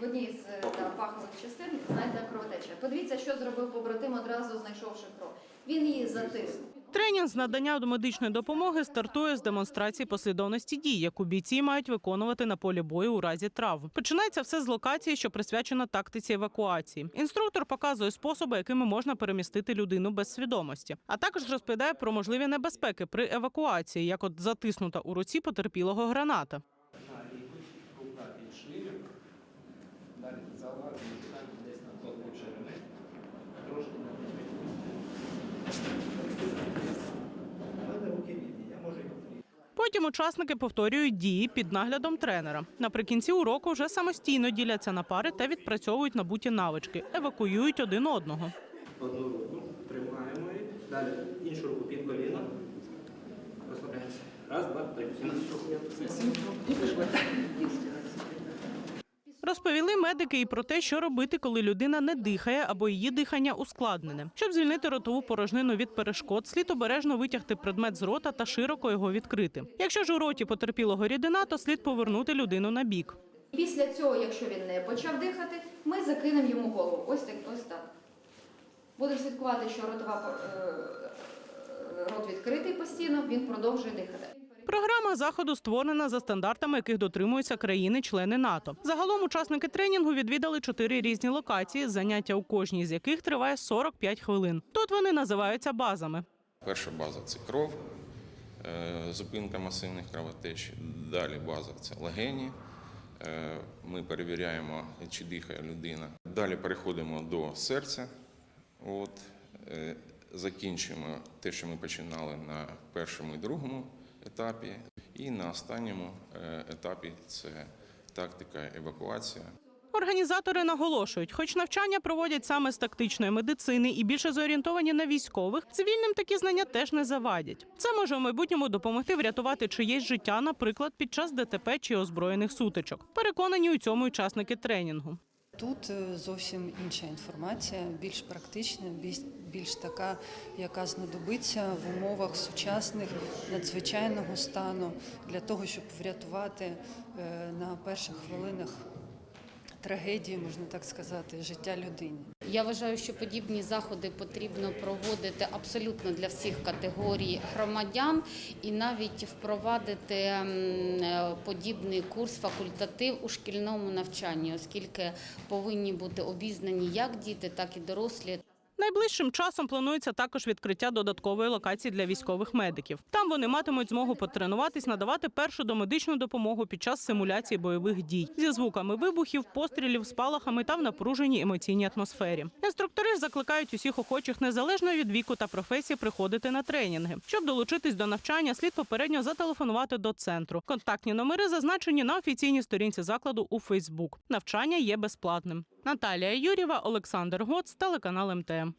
в одній з е, та, пахових частин знайдена кровотеча. Подивіться, що зробив побратим, одразу знайшовши кров. Він її затиснув. Тренінг з надання медичної допомоги стартує з демонстрації послідовності дій, яку бійці мають виконувати на полі бою у разі травм. Починається все з локації, що присвячена тактиці евакуації. Інструктор показує способи, якими можна перемістити людину без свідомості, а також розповідає про можливі небезпеки при евакуації, як от затиснута у руці потерпілого граната. Далі рука під шию. Зауважуємо, десь на. Трошки відкрити. Потім учасники повторюють дії під наглядом тренера. Наприкінці уроку вже самостійно діляться на пари та відпрацьовують набуті навички, евакуюють один одного. Одну руку тримаємо її. Далі іншу руку під коліно. Розслабляємося. Раз, два, три. Медики і про те, що робити, коли людина не дихає або її дихання ускладнене. Щоб звільнити ротову порожнину від перешкод, слід обережно витягти предмет з рота та широко його відкрити. Якщо ж у роті потерпілого рідина, то слід повернути людину на бік. Після цього, якщо він не почав дихати, ми закинемо йому голову. Ось так, ось так. Будемо слідкувати, що ротова е, е, рот відкритий постійно, він продовжує дихати. Програма заходу створена за стандартами, яких дотримуються країни-члени НАТО. Загалом учасники тренінгу відвідали чотири різні локації, заняття у кожній з яких триває 45 хвилин. Тут вони називаються базами. Перша база це кров, е, зупинка масивних кровотеч. Далі база це легені. Е, Ми перевіряємо, чи дихає людина. Далі переходимо до серця. От, е, закінчуємо те, що ми починали на першому і другому етапі. І на останньому е, етапі це тактика евакуація. Організатори наголошують, хоч навчання проводять саме з тактичної медицини і більше зорієнтовані на військових, цивільним такі знання теж не завадять. Це може в майбутньому допомогти врятувати чиєсь життя, наприклад, під час ДТП чи озброєних сутичок. Переконані у цьому учасники тренінгу. Тут е, зовсім інша інформація, більш практична, більш, така, яка знадобиться в умовах сучасних надзвичайного стану для того, щоб врятувати е, на перших хвилинах трагедії, можна так сказати, життя людини. Я вважаю, що подібні заходи потрібно проводити абсолютно для всіх категорій громадян і навіть впровадити е, подібний курс факультатив у шкільному навчанні, оскільки повинні бути обізнані як діти, так і дорослі. Найближчим часом планується також відкриття додаткової локації для військових медиків. Там вони матимуть змогу потренуватись, надавати першу домедичну допомогу під час симуляції бойових дій зі звуками вибухів, пострілів, спалахами та в напруженій емоційній атмосфері. Інструктори закликають усіх охочих незалежно від віку та професії приходити на тренінги. Щоб долучитись до навчання, слід попередньо зателефонувати до центру. Контактні номери зазначені на офіційній сторінці закладу у Фейсбук. Навчання є безплатним. Наталія Юрєва, Олександр Гоц, телеканал МТМ.